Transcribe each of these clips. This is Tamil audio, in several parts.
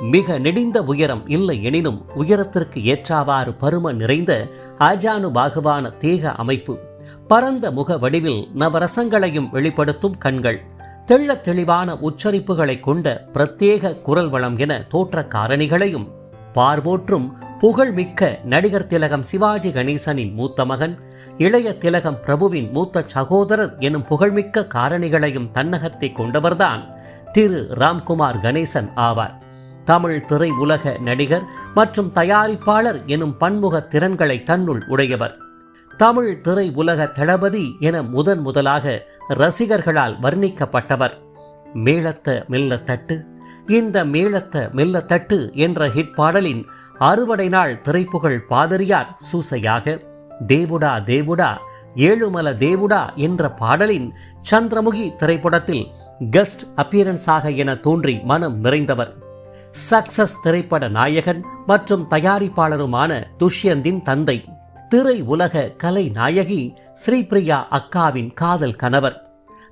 மிக நெடிந்த உயரம் இல்லை எனினும் உயரத்திற்கு ஏற்றாவாறு பரும நிறைந்த அஜானு பாகுவான தேக அமைப்பு. பரந்த முக வடிவில் நவரசங்களையும் வெளிப்படுத்தும் கண்கள். தெள்ளத் தெளிவான உச்சரிப்புகளை கொண்ட பிரத்யேக குரல் வளம் என தோற்ற காரணிகளையும் பார்வோற்றும் புகழ்மிக்க நடிகர் திலகம் சிவாஜி கணேசனின் மூத்த மகன் இளைய திலகம் பிரபுவின் மூத்த சகோதரர் எனும் புகழ்மிக்க காரணிகளையும் தன்னகத்தை கொண்டவர்தான் திரு ராம்குமார் கணேசன் ஆவார். தமிழ் திரை உலக நடிகர் மற்றும் தயாரிப்பாளர் எனும் பன்முக திறன்களை தன்னுள் உடையவர். தமிழ் திரை உலக தளபதி என முதன் முதலாக ரசிகர்களால் வர்ணிக்கப்பட்டவர். மேளத்த மெல்லத்தட்டு இந்த மேளத்த மெல்லத்தட்டு என்ற ஹிட் பாடலின் அறுவடை நாள் திரைப்புகழ் பாதிரியார் சூசையாக தேவுடா தேவுடா ஏழுமல தேவுடா என்ற பாடலின் சந்திரமுகி திரைப்படத்தில் கெஸ்ட் அப்பியரன்ஸாக என தோன்றி மனம் நிறைந்தவர். சக்சஸ் திரைப்பட நாயகன் மற்றும் தயாரிப்பாளருமான துஷ்யந்தின் தந்தை திரை உலக கலை நாயகி ஸ்ரீபிரியா அக்காவின் காதல் கணவர்.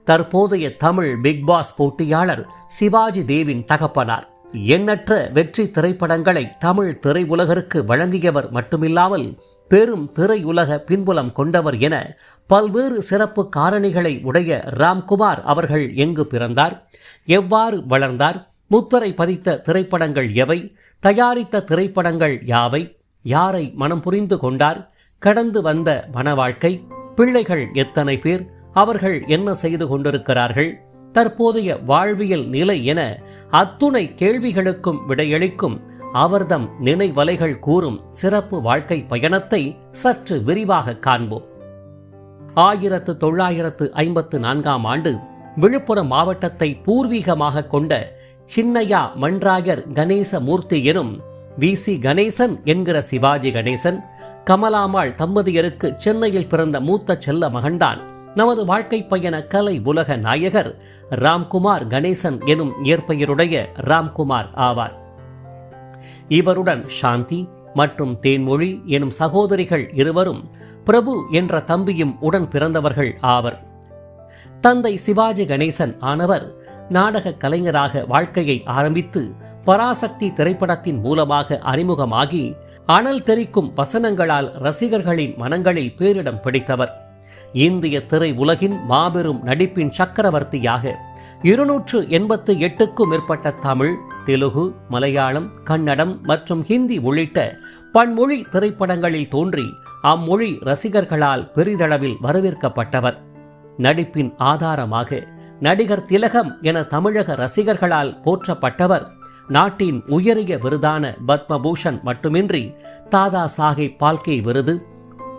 தற்போதைய தமிழ் பிக் பாஸ் போட்டியாளர் சிவாஜி தேவின் தகப்பனார். எண்ணற்ற வெற்றி திரைப்படங்களை தமிழ் திரையுலகிற்கு வழங்கியவர் மட்டுமில்லாமல் பெரும் திரையுலக பின்புலம் கொண்டவர் என பல்வேறு சிறப்பு காரணிகளை உடைய ராம்குமார் அவர்கள் எங்கு பிறந்தார் எவ்வாறு வளர்ந்தார் முத்திரை பதித்த திரைப்படங்கள் எவை? தயாரித்த திரைப்படங்கள் யாவை? யாரை மனம் புரிந்து கொண்டார்? கடந்து வந்த மன வாழ்க்கை? பிள்ளைகள் எத்தனை பேர்? அவர்கள் என்ன செய்து கொண்டிருக்கிறார்கள்? தற்போதைய வாழ்வியல் நிலை என அத்துணை கேள்விகளுக்கும் விடையளிக்கும் அவர்தம் நினைவலைகள் கூறும் சிறப்பு வாழ்க்கை பயணத்தை சற்று விரிவாக காண்போம். ஆயிரத்து தொள்ளாயிரத்து ஐம்பத்து நான்காம் ஆண்டு விழுப்புரம் மாவட்டத்தை பூர்வீகமாக கொண்ட சின்னையா மன்றாயர் கணேச மூர்த்தி எனும் வி. சி. கணேசன் என்கிற சிவாஜி கணேசன் கமலாமாள் தம்பதியருக்கு சென்னையில் பிறந்த மூத்த செல்ல மகன்தான். நமது வாழ்க்கை பயண கலை உலக நாயகர் ராம்குமார் கணேசன் எனும் இயற்பெயருடைய ராம்குமார் ஆவார். இவருடன் சாந்தி மற்றும் தேன்மொழி எனும் சகோதரிகள் இருவரும் பிரபு என்ற தம்பியும் உடன் பிறந்தவர்கள் ஆவர். தந்தை சிவாஜி கணேசன் ஆனவர் நாடக கலைஞராக வாழ்க்கையை ஆரம்பித்து பராசக்தி திரைப்படத்தின் மூலமாக அறிமுகமாகி அனல் தெரிக்கும் வசனங்களால் ரசிகர்களின் மனங்களில் பேரிடம் பிடித்தவர். இந்திய திரை உலகின் மாபெரும் நடிப்பின் சக்கரவர்த்தியாக இருநூற்று எண்பத்து எட்டுக்கும் மேற்பட்ட தமிழ் தெலுகு மலையாளம் கன்னடம் மற்றும் ஹிந்தி உள்ளிட்ட பன்மொழி திரைப்படங்களில் தோன்றி அம்மொழி ரசிகர்களால் பெரிதளவில் வரவேற்கப்பட்டவர். நடிப்பின் ஆதாரமாக நடிகர் திலகம் என தமிழக ரசிகர்களால் போற்றப்பட்டவர். நாட்டின் உயரிய விருதான பத்மபூஷன் மட்டுமின்றி தாதா சாஹிப் பால்கே விருது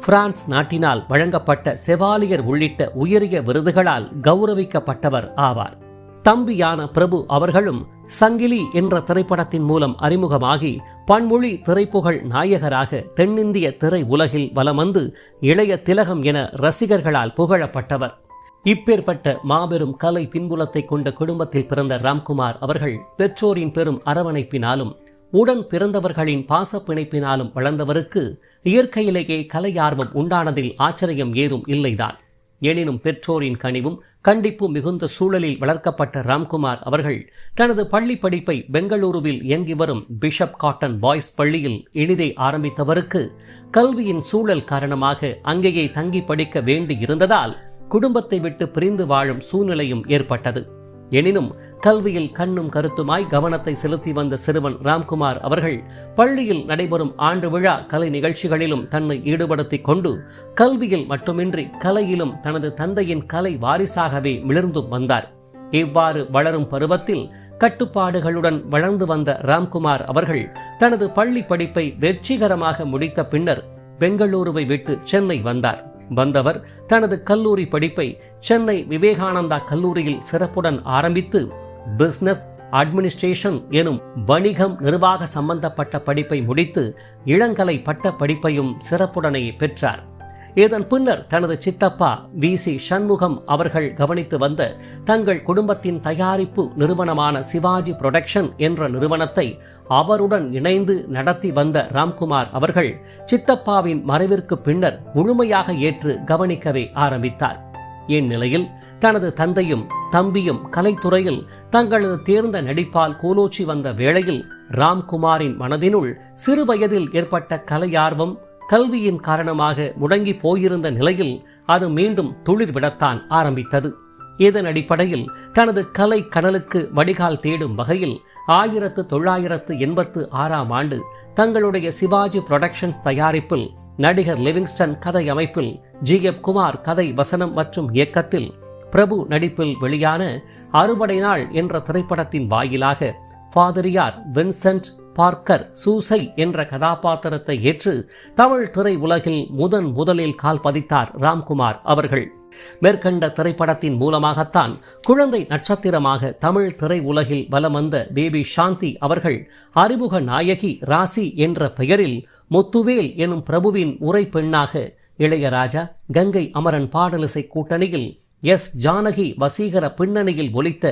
பிரான்ஸ் நாட்டினால் வழங்கப்பட்ட செவாலியர் உள்ளிட்ட உயரிய விருதுகளால் கௌரவிக்கப்பட்டவர் ஆவார். தம்பியான பிரபு அவர்களும் சங்கிலி என்ற திரைப்படத்தின் மூலம் அறிமுகமாகி பன்மொழி திரைப்புகழ் நாயகராக தென்னிந்திய திரை உலகில் வலம் வந்து இளைய திலகம் என ரசிகர்களால் புகழப்பட்டவர். இப்பேற்பட்ட மாபெரும் கலை பின்புலத்தை கொண்ட குடும்பத்தில் பிறந்த ராம்குமார் அவர்கள் பெற்றோரின் பெரும் அரவணைப்பினாலும் உடன் பிறந்தவர்களின் பாசப்பிணைப்பினாலும் வளர்ந்தவருக்கு இயற்கையிலேயே கலையார்வம் உண்டானதில் ஆச்சரியம் ஏதும் இல்லைதான். எனினும் பெற்றோரின் கனிவும் கண்டிப்பு மிகுந்த சூழலில் வளர்க்கப்பட்ட ராம்குமார் அவர்கள் தனது பள்ளி படிப்பை பெங்களூருவில் இயங்கி வரும் பிஷப் காட்டன் பாய்ஸ் பள்ளியில் இனிதே ஆரம்பித்தவருக்கு கல்வியின் சூழல் காரணமாக அங்கேயே தங்கி படிக்க வேண்டி இருந்ததால் குடும்பத்தை விட்டு பிரிந்து வாழும் சூழ்நிலையும் ஏற்பட்டது. எனினும் கல்வியில் கண்ணும் கருத்துமாய் கவனத்தை செலுத்தி வந்த சிறுவன் ராம்குமார் அவர்கள் பள்ளியில் நடைபெறும் ஆண்டு விழா கலை நிகழ்ச்சிகளிலும் தன்னை ஈடுபடுத்திக் கொண்டு கல்வியில் மட்டுமின்றி கலையிலும் தனது தந்தையின் கலை வாரிசாகவே மிளர்ந்தும் வந்தார். இவ்வாறு வளரும் பருவத்தில் கட்டுப்பாடுகளுடன் வளர்ந்து வந்த ராம்குமார் அவர்கள் தனது பள்ளி படிப்பை வெற்றிகரமாக முடித்த பின்னர் பெங்களூருவை விட்டு சென்னை வந்தார். வந்தவர் தனது கல்லூரி படிப்பை சென்னை விவேகானந்தா கல்லூரியில் சிறப்புடன் ஆரம்பித்து பிசினஸ் அட்மினிஸ்ட்ரேஷன் எனும் வணிகம் நிர்வாக சம்பந்தப்பட்ட படிப்பை முடித்து இளங்கலை பட்ட படிப்பையும் சிறப்புடனே பெற்றார். இதன் பின்னர் தனது சித்தப்பா வி. சி. சண்முகம் அவர்கள் கவனித்து வந்த தங்கள் குடும்பத்தின் தயாரிப்பு நிறுவனமான சிவாஜி புரொடக்ஷன் என்ற நிறுவனத்தை அவருடன் இணைந்து நடத்தி வந்த ராம்குமார் அவர்கள் சித்தப்பாவின் மறைவிற்கு பின்னர் முழுமையாக ஏற்று கவனிக்கவே ஆரம்பித்தார். இந்நிலையில் தனது தந்தையும் தம்பியும் கலைத்துறையில் தங்களது தேர்ந்த நடிப்பால் கோலோச்சி வந்த வேளையில் ராம்குமாரின் மனதினுள் சிறு வயதில் ஏற்பட்ட கலையார்வம் கல்வியின் காரணமாக முடங்கி போயிருந்த நிலையில் அது மீண்டும் துளிர்விடத்தான் ஆரம்பித்தது. இதன் அடிப்படையில் தனது கலை கடலுக்கு வடிகால் தேடும் வகையில் ஆயிரத்து தொள்ளாயிரத்து எண்பத்து ஆறாம் ஆண்டு தங்களுடைய சிவாஜி புரொடக்ஷன்ஸ் தயாரிப்பில் நடிகர் லிவிங்ஸ்டன் கதை அமைப்பில் ஜி எப் குமார் கதை வசனம் மற்றும் இயக்கத்தில் பிரபு நடிப்பில் வெளியான அறுபடை நாள் என்ற திரைப்படத்தின் வாயிலாக ஃபாதரியார் வின்சென்ட் பார்க்கர் சூசை என்ற கதாபாத்திரத்தை ஏற்று தமிழ் திரை உலகில் முதன் முதலில் கால் பதித்தார் ராம்குமார் அவர்கள். மேற்கண்ட திரைப்படத்தின் மூலமாகத்தான் குழந்தை நட்சத்திரமாக தமிழ் திரை உலகில் வலம் வந்த பேபி சாந்தி அவர்கள் அறிமுக நாயகி ராசி என்ற பெயரில் முத்துவேல் எனும் பிரபுவின் உரை பெண்ணாக இளையராஜா கங்கை அமரன் பாடலிசை கூட்டணியில் எஸ் ஜானகி வசீகர பின்னணியில் ஒலித்த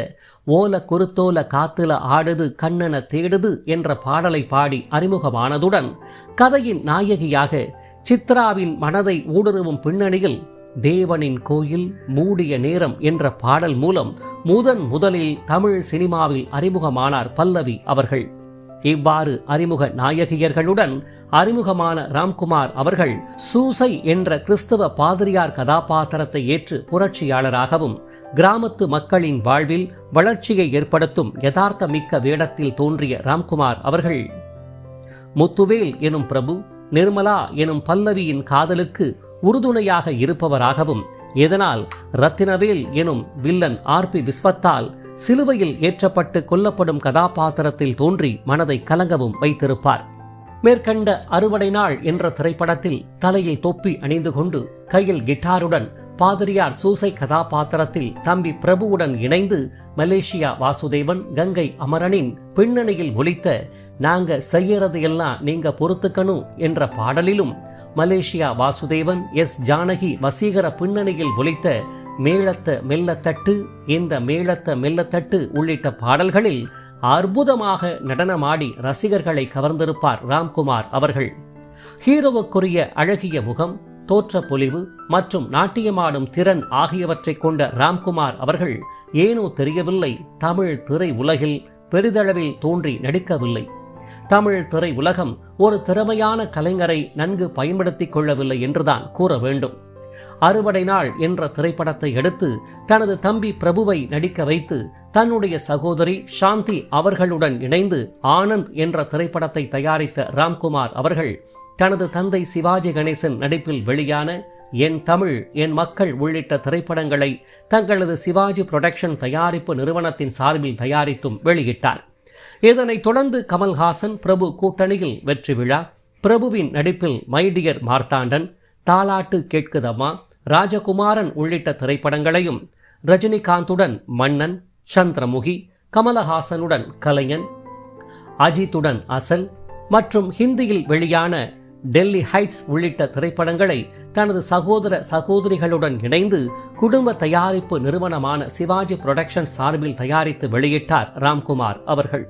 ஓல குருத்தோல காத்துல ஆடுது கண்ணன தேடுது என்ற பாடலை பாடி அறிமுகமானதுடன் கதையின் நாயகியாக சித்ராவின் மனதை ஊடுருவும் பின்னணியில் தேவனின் கோயில் மூடிய நேரம் என்ற பாடல் மூலம் முதன் முதலில் தமிழ் சினிமாவில் அறிமுகமானார் பல்லவி அவர்கள். இவ்வாறு அறிமுக நாயகியர்களுடன் அறிமுகமான ராம்குமார் அவர்கள் சூசை என்ற கிறிஸ்தவ பாதிரியார் கதாபாத்திரத்தை ஏற்று புரட்சியாளராகவும் கிராமத்து மக்களின் வாழ்வில் வளர்ச்சியை ஏற்படுத்தும் யதார்த்த மிக்க வேடத்தில் தோன்றிய ராம்குமார் அவர்கள். முத்துவேல் எனும் பிரபு நிர்மலா எனும் பல்லவியின் காதலுக்கு உறுதுணையாக இருப்பவராகவும் இதனால் ரத்தினவேல் எனும் வில்லன் ஆர். பி. விஸ்வத்தால் சிலுவையில் ஏற்றப்பட்டு கொல்லப்படும் கதாபாத்திரத்தில் தோன்றி மனதை கலங்கவும் வைத்திருப்பார். மேற்கண்ட அறுவடை நாள் என்ற திரைப்படத்தில் தலையில் தொப்பி அணிந்து கொண்டு கையில் கிட்டாருடன் பாதிரியார் சூசை கதாபாத்திரத்தில் தம்பி பிரபுவுடன் இணைந்து மலேசியா வாசுதேவன் கங்கை அமரனின் பின்னணியில் ஒலித்த நாங்க செய்யறது எல்லாம் நீங்க பொறுத்துக்கணும் என்ற பாடலிலும் மலேசியா வாசுதேவன் எஸ். ஜானகி வசீகர பின்னணியில் ஒலித்த மேளத்த மெல்லத்தட்டு இந்த மேளத்த மெல்லத்தட்டு உள்ளிட்ட பாடல்களில் அற்புதமாக நடனமாடி ரசிகர்களை கவர்ந்திருப்பார் ராம்குமார் அவர்கள். ஹீரோவுக்குரிய அழகிய முகம் தோற்ற பொலிவு மற்றும் நாட்டியமாடும் திறன் ஆகியவற்றை கொண்ட ராம்குமார் அவர்கள் ஏனோ தெரியவில்லை தமிழ் திரை உலகில் பெரிதளவில் தோன்றி நடிக்கவில்லை. தமிழ் திரை உலகம் ஒரு திறமையான கலைஞரை நன்கு பயன்படுத்திக் கொள்ளவில்லை என்றுதான் கூற வேண்டும். அறுவடை நாள் என்ற திரைப்படத்தை எடுத்து தனது தம்பி பிரபுவை நடிக்க வைத்து தன்னுடைய சகோதரி சாந்தி அவர்களுடன் இணைந்து ஆனந்த் என்ற திரைப்படத்தை தயாரித்த ராம்குமார் அவர்கள் தனது தந்தை சிவாஜி கணேசன் நடிப்பில் வெளியான என் தமிழ் என் மக்கள் உள்ளிட்ட திரைப்படங்களை தங்களது சிவாஜி புரொடக்ஷன் தயாரிப்பு நிறுவனத்தின் சார்பில் தயாரித்தும் வெளியிட்டார். இதனைத் தொடர்ந்து கமல்ஹாசன் பிரபு கூட்டணியில் வெற்றி விழா பிரபுவின் நடிப்பில் மைடியர் மார்த்தாண்டன் தாலாட்டு கேட்குதம்மா ராஜகுமாரன் உள்ளிட்ட திரைப்படங்களையும் ரஜினிகாந்துடன் மன்னன் சந்திரமுகி கமலஹாசனுடன் கலைஞன் அஜித்துடன் அசல் மற்றும் ஹிந்தியில் வெளியான டெல்லி ஹைட்ஸ் உள்ளிட்ட திரைப்படங்களை தனது சகோதர சகோதரிகளுடன் இணைந்து குடும்ப தயாரிப்பு நிறுவனமான சிவாஜி புரொடக்ஷன் சார்பில் தயாரித்து வெளியிட்டார் ராம்குமார் அவர்கள்.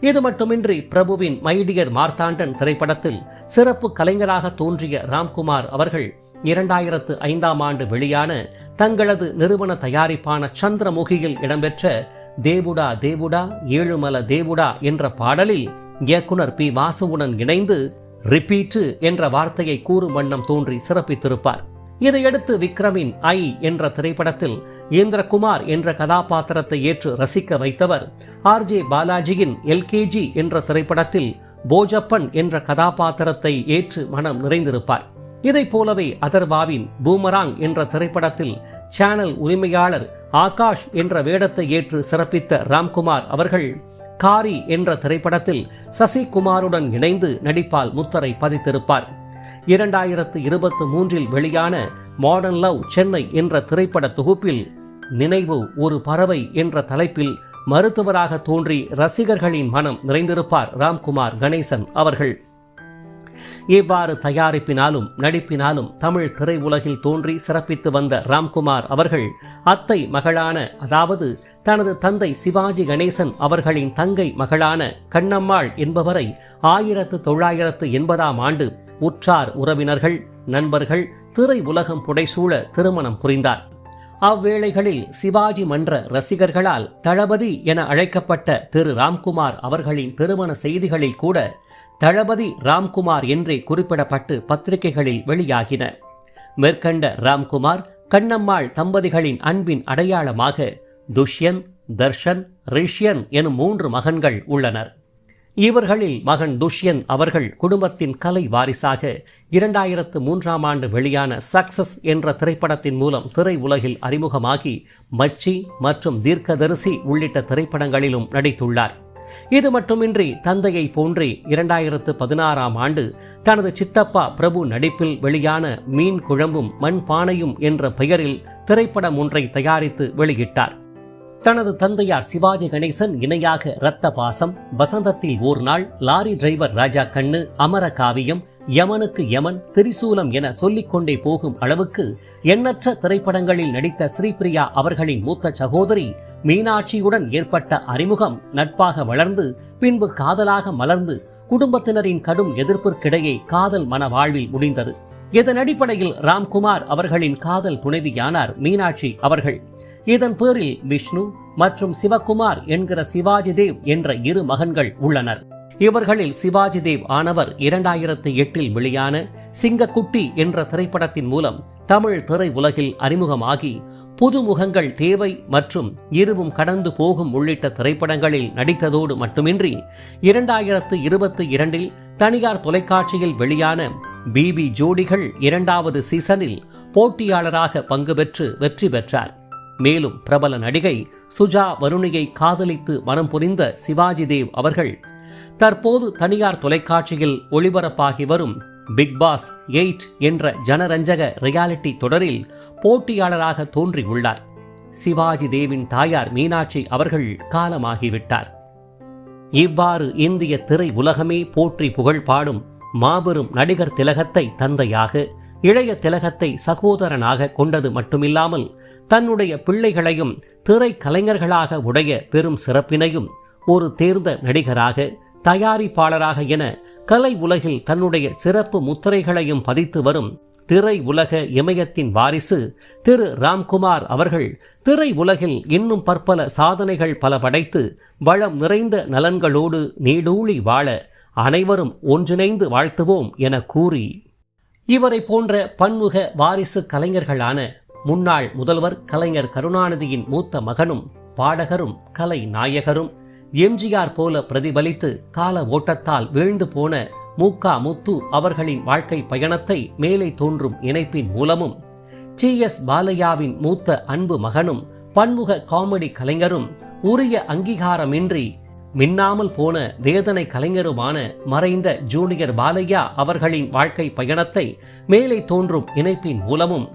இது மட்டுமின்றி பிரபுவின் மைடியர் மார்த்தாண்டன் திரைப்படத்தில் சிறப்பு கலைஞராக தோன்றிய ராம்குமார் அவர்கள் இரண்டாயிரத்து ஐந்தாம் ஆண்டு வெளியான தங்களது நிறுவன தயாரிப்பான சந்திரமுகியில் இடம்பெற்ற தேவுடா தேவுடா ஏழுமல தேவுடா என்ற பாடலில் இயக்குனர் பி வாசுவுடன் இணைந்து ரிப்பீட்டு என்ற வார்த்தையை கூறும் வண்ணம் தோன்றி சிறப்பித்திருப்பார். இதையடுத்து விக்ரமின் ஐ என்ற திரைப்படத்தில் இந்திரகுமார் என்ற கதாபாத்திரத்தை ஏற்று ரசிக்க வைத்தவர் ஆர் ஜே பாலாஜியின் எல்கேஜி என்ற திரைப்படத்தில் போஜப்பன் என்ற கதாபாத்திரத்தை ஏற்று மனம் நிறைந்திருப்பார். இதைப் போலவே அதர்வாவின் பூமராங் என்ற திரைப்படத்தில் சேனல் உரிமையாளர் ஆகாஷ் என்ற வேடத்தை ஏற்று சிறப்பித்த ராம்குமார் அவர்கள் காரி என்ற திரைப்படத்தில் சசிகுமாருடன் இணைந்து நடிப்பால் முத்தரை பதித்திருப்பார். இரண்டாயிரத்து இருபத்து மூன்றில் வெளியான மாடர்ன் லவ் சென்னை என்ற திரைப்பட தொகுப்பில் நினைவு ஒரு பறவை என்ற தலைப்பில் மருத்துவராக தோன்றி ரசிகர்களின் மனம் நிறைந்திருப்பார் ராம்குமார் கணேசன் அவர்கள். இவ்வாறு தயாரிப்பினாலும் நடிப்பினாலும் தமிழ் திரையுலகில் தோன்றி சிறப்பித்து வந்த ராம்குமார் அவர்கள் அத்தை மகளான அதாவது தனது தந்தை சிவாஜி கணேசன் அவர்களின் தங்கை மகளான கண்ணம்மாள் என்பவரை ஆயிரத்து தொள்ளாயிரத்து எண்பதாம் ஆண்டு உற்றார் உறவினர்கள் நண்பர்கள் திரை உலகம் புடைசூழ திருமணம் புரிந்தார். அவ்வேளைகளில் சிவாஜி மன்ற ரசிகர்களால் தளபதி என அழைக்கப்பட்ட திரு ராம்குமார் அவர்களின் திருமண செய்திகளில் கூட தளபதி ராம்குமார் என்றே குறிப்பிடப்பட்டு பத்திரிகைகளில் வெளியாகின. மேற்கண்ட ராம்குமார் கண்ணம்மாள் தம்பதிகளின் அன்பின் அடையாளமாக துஷ்யந்த் தர்ஷன் ரிஷ்யன் எனும் மூன்று மகன்கள் உள்ளனர். இவர்களில் மகன் துஷ்யந்த் அவர்கள் குடும்பத்தின் கலை வாரிசாக இரண்டாயிரத்து மூன்றாம் ஆண்டு வெளியான சக்சஸ் என்ற திரைப்படத்தின் மூலம் திரை உலகில் அறிமுகமாகி மச்சி மற்றும் தீர்க்கதரிசி உள்ளிட்ட திரைப்படங்களிலும் நடித்துள்ளார். இது மட்டுமின்றி தந்தையை போன்றே இரண்டாயிரத்து பதினாறாம் ஆண்டு தனது சித்தப்பா பிரபு நடிப்பில் வெளியான மீன் குழம்பும் மண் பானையும் என்ற பெயரில் திரைப்படம் ஒன்றை தயாரித்து வெளியிட்டார். தனது தந்தையார் சிவாஜி கணேசன் இணையாக இரத்த பாசம் வசந்தத்தில் ஓர் நாள் லாரி டிரைவர் ராஜா கண்ணு அமர காவியம் யமனுக்கு யமன் திரிசூலம் என சொல்லிக்கொண்டே போகும் அளவுக்கு எண்ணற்ற திரைப்படங்களில் நடித்த ஸ்ரீபிரியா அவர்களின் மூத்த சகோதரி மீனாட்சியுடன் ஏற்பட்ட அறிமுகம் நட்பாக வளர்ந்து பின்பு காதலாக மலர்ந்து குடும்பத்தினரின் கடும் எதிர்ப்பிற்கிடையே காதல் மன வாழ்வில் முடிந்தது. இதன் அடிப்படையில் ராம்குமார் அவர்களின் காதல் துணைவியானார் மீனாட்சி அவர்கள். இதன் பேரில் விஷ்ணு மற்றும் சிவகுமார் என்கிற சிவாஜி தேவ் என்ற இரு மகன்கள் உள்ளனர். இவர்களில் சிவாஜி தேவ் ஆனவர் இரண்டாயிரத்து எட்டில் வெளியான சிங்கக்குட்டி என்ற திரைப்படத்தின் மூலம் தமிழ் திரை உலகில் அறிமுகமாகி புதுமுகங்கள் தேவை மற்றும் இருவும் கடந்து போகும் உள்ளிட்ட திரைப்படங்களில் நடித்ததோடு மட்டுமின்றி இரண்டாயிரத்து இருபத்தி இரண்டில் தனியார் தொலைக்காட்சியில் வெளியான பிபி ஜோடிகள் இரண்டாவது சீசனில் போட்டியாளராக பங்கு பெற்று வெற்றி பெற்றார். மேலும் பிரபல நடிகை சுஜா வருணியை காதலித்து மனம் புரிந்த சிவாஜி தேவ் அவர்கள் தற்போது தனியார் தொலைக்காட்சியில் ஒளிபரப்பாகி வரும் பிக் பாஸ் எயிட் என்ற ஜனரஞ்சக ரியாலிட்டி தொடரில் போட்டியாளராக தோன்றியுள்ளார். சிவாஜி தேவின் தாயார் மீனாட்சி அவர்கள் காலமாகிவிட்டார். இவ்வாறு இந்திய திரை உலகமே போற்றி புகழ் பாடும் மாபெரும் நடிகர் திலகத்தை தந்தையாக இளைய திலகத்தை சகோதரனாக கொண்டது மட்டுமில்லாமல் தன்னுடைய பிள்ளைகளையும் திரை கலைஞர்களாக உடைய பெரும் சிறப்பினையும் ஒரு தேர்ந்த நடிகராக தயாரிப்பாளராக என கலை உலகில் தன்னுடைய சிறப்பு முத்திரைகளையும் பதித்து வரும் திரை உலக இமயத்தின் வாரிசு திரு ராம்குமார் அவர்கள் திரை உலகில் இன்னும் பற்பல சாதனைகள் பல படைத்து வளம் நிறைந்த நலன்களோடு நீடூழி வாழ அனைவரும் ஒன்றிணைந்து வாழ்த்துவோம் என கூறி. இவரை போன்ற பன்முக வாரிசு கலைஞர்களான முன்னாள் முதல்வர் கலைஞர் கருணாநிதியின் மூத்த மகனும் பாடகரும் கலை நாயகரும் எம்ஜிஆர் போல பிரதிபலித்து கால ஓட்டத்தால் வீழ்ந்து போன மூக்கா முத்து அவர்களின் வாழ்க்கை பயணத்தை மேலே தோன்றும் இணைப்பின் மூலமும் சி எஸ். பாலையாவின் மூத்த அன்பு மகனும் பன்முக காமெடி கலைஞரும் உரிய அங்கீகாரமின்றி மின்னாமல் போன வேதனை கலைஞருமான மறைந்த ஜூனியர் பாலையா அவர்களின் வாழ்க்கை பயணத்தை மேலே தோன்றும் இணைப்பின் மூலமும்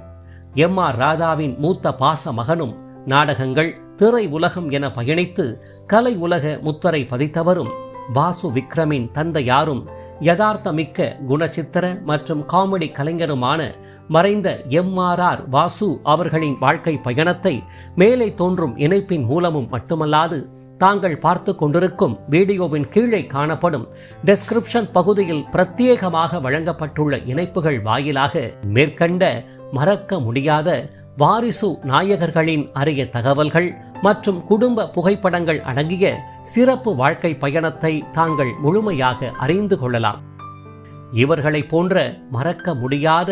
எம் ஆர் ராதாவின் மூத்த பாச மகனும் நாடகங்கள் திரை உலகம் என பயணித்து கலை உலக முத்தரை பதித்தவரும் வாசு விக்ரமின் தந்தையாரும் யதார்த்தமிக்க குணச்சித்திர மற்றும் காமெடி கலைஞருமான மறைந்த எம் ஆர் ஆர் வாசு அவர்களின் வாழ்க்கை பயணத்தை மேலே தோன்றும் இணைப்பின் மூலமும் மட்டுமல்லாது தாங்கள் பார்த்து கொண்டிருக்கும் வீடியோவின் கீழே காணப்படும் டெஸ்கிரிப்ஷன் பகுதியில் பிரத்யேகமாக வழங்கப்பட்டுள்ள இணைப்புகள் வாயிலாக மேற்கண்ட மறக்க முடியாத வாரிசு நாயகர்களின் அரிய தகவல்கள் மற்றும் குடும்ப புகைப்படங்கள் அடங்கிய சிறப்பு வாழ்க்கை பயணத்தை தாங்கள் முழுமையாக அறிந்து கொள்ளலாம். இவர்களை போன்ற மறக்க முடியாத